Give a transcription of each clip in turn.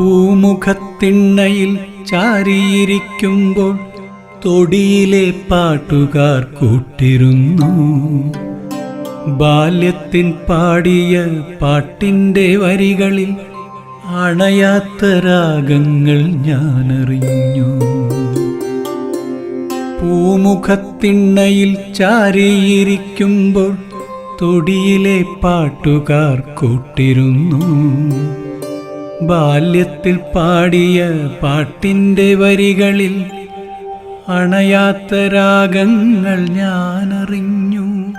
പൂമുഖത്തിണ്ണയിൽ ചാരിയിരിക്കുമ്പോൾ തൊടിയിലെ പാട്ടുകാർ കൂട്ടിരുന്നു. ബാല്യത്തിൻ പാടിയ പാട്ടിന്റെ വരികളിൽ അണയാത്ത രാഗങ്ങൾ ഞാനറിഞ്ഞു. പൂമുഖത്തിണ്ണയിൽ ചാരിയിരിക്കുമ്പോൾ തൊടിയിലെ പാട്ടുകാർ കൂട്ടിരുന്നു. ബാല്യത്തിൽ പാടിയ പാട്ടിന്റെ വരികളിൽ അണയാത്ത രാഗങ്ങൾ ഞാനറിഞ്ഞു.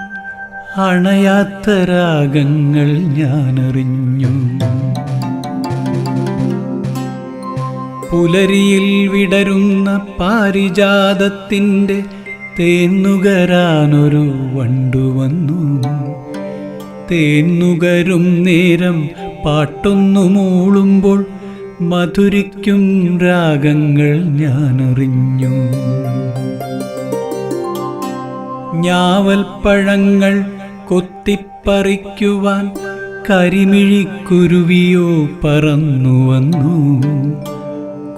അണയാത്ത രാഗങ്ങൾ ഞാനറിഞ്ഞു. പുലരിയിൽ വിടരുന്ന പാരിജാതത്തിന്റെ തേന്നുകരാനൊരു വണ്ടു വന്നു തേന്നുകരും നേരം പാട്ടൊന്നു മൂളുമ്പോൾ മധുരിക്കും രാഗങ്ങൾ ഞാനറിഞ്ഞു. ഞാവൽപ്പഴങ്ങൾ കൊത്തിപ്പറിക്കുവാൻ കരിമിഴിക്കുരുവിയോ പറന്നു വന്നു.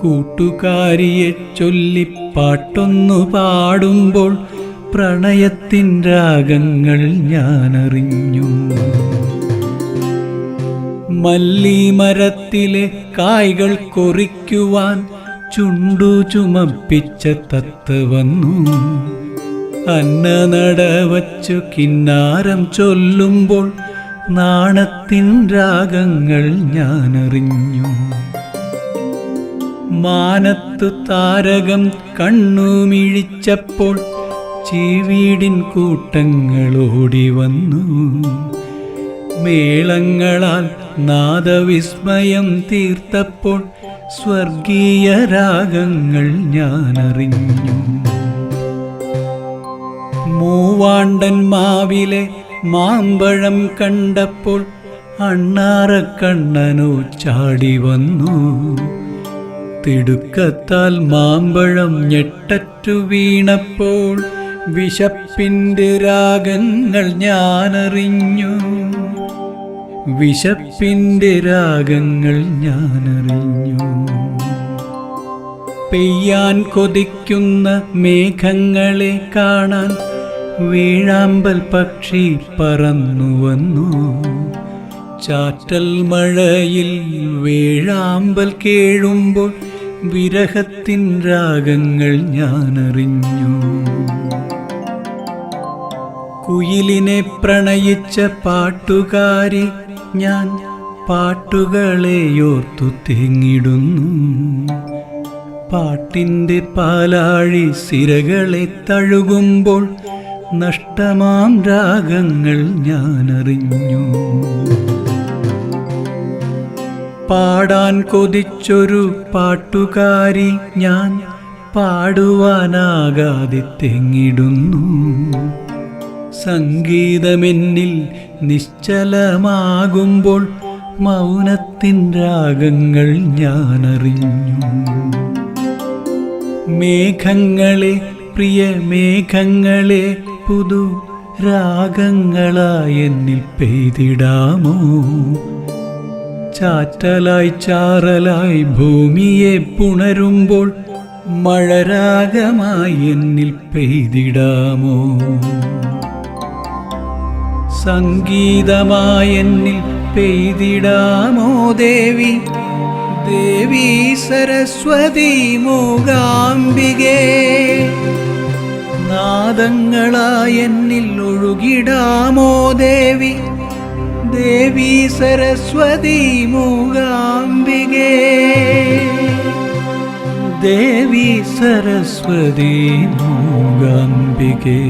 കൂട്ടുകാരിയെ ചൊല്ലിപ്പാട്ടൊന്നു പാടുമ്പോൾ പ്രണയത്തിൻ രാഗങ്ങൾ ഞാനറിഞ്ഞു. മല്ലിമരത്തിലെ കായ്കൾ കൊറിക്കുവാൻ ചുണ്ടു ചുമപ്പിച്ച തത്ത് വന്നു. അന്ന നടവച്ചു കിന്നാരം ചൊല്ലുമ്പോൾ നാണത്തിൻ രാഗങ്ങൾ ഞാനറിഞ്ഞു. മാനത്തു താരകം കണ്ണുമിഴിച്ചപ്പോൾ ചീവീടിൻ കൂട്ടങ്ങളോടി വന്നു. മേളങ്ങളാൽ നാദവിസ്മയം തീർത്തപ്പോൾ സ്വർഗീയ രാഗങ്ങൾ ഞാനറിഞ്ഞു. മൂവാണ്ടൻ മാവിലെ മാമ്പഴം കണ്ടപ്പോൾ അണ്ണാറക്കണ്ണനോ ചാടി വന്നു. തിടുക്കത്താൽ മാമ്പഴം ഞെട്ടറ്റു വീണപ്പോൾ വിശപ്പിന്റെ രാഗങ്ങൾ ഞാനറിഞ്ഞു. വിശപ്പിന്റെ രാഗങ്ങൾ ഞാനറിഞ്ഞു. പെയ്യാൻ കൊതിക്കുന്ന മേഘങ്ങളെ കാണാൻ വീഴാമ്പൽ പക്ഷി പറന്നു വന്നു. ചാറ്റൽ മഴയിൽ വേഴാമ്പൽ കേഴുമ്പോൾ വിരഹത്തിൻ രാഗങ്ങൾ ഞാനറിഞ്ഞു. കുയിലിനെ പ്രണയിച്ച പാട്ടുകാരി ഞാൻ പാട്ടുകളെയോർത്തു തേങ്ങിടുന്നു പാട്ടിന്റെ പാലാഴി സിരകളെ തഴുകുമ്പോൾ നഷ്ടമാം രാഗങ്ങൾ ഞാനറിഞ്ഞു. പാടാൻ കൊതിച്ചൊരു പാട്ടുകാരി ഞാൻ പാടുവാനാകാതെ തെങ്ങിടുന്നു സംഗീതമെന്നിൽ നിശ്ചലമാകുമ്പോൾ മൗനത്തിൻ രാഗങ്ങൾ ഞാനറിഞ്ഞു. മേഘങ്ങളെ പ്രിയ മേഘങ്ങളെ പുതു രാഗങ്ങളായി എന്നിൽ പെയ്തിടാമോ? ചാറ്റലായി ചാറലായി ഭൂമിയെ പുണരുമ്പോൾ മഴരാഗമായി എന്നിൽ പെയ്തിടാമോ? സംഗീതമായി എന്നിൽ പെയ്തിടാമോ ദേവി? ദേവി സരസ്വതി മൂകാംബികേ. നാദങ്ങളായെന്നിൽ ഒഴുകിടാമോ ദേവി? ദേവി സരസ്വതി മൂകാംബികേ. ദേവി സരസ്വതി മൂകാംബികേ.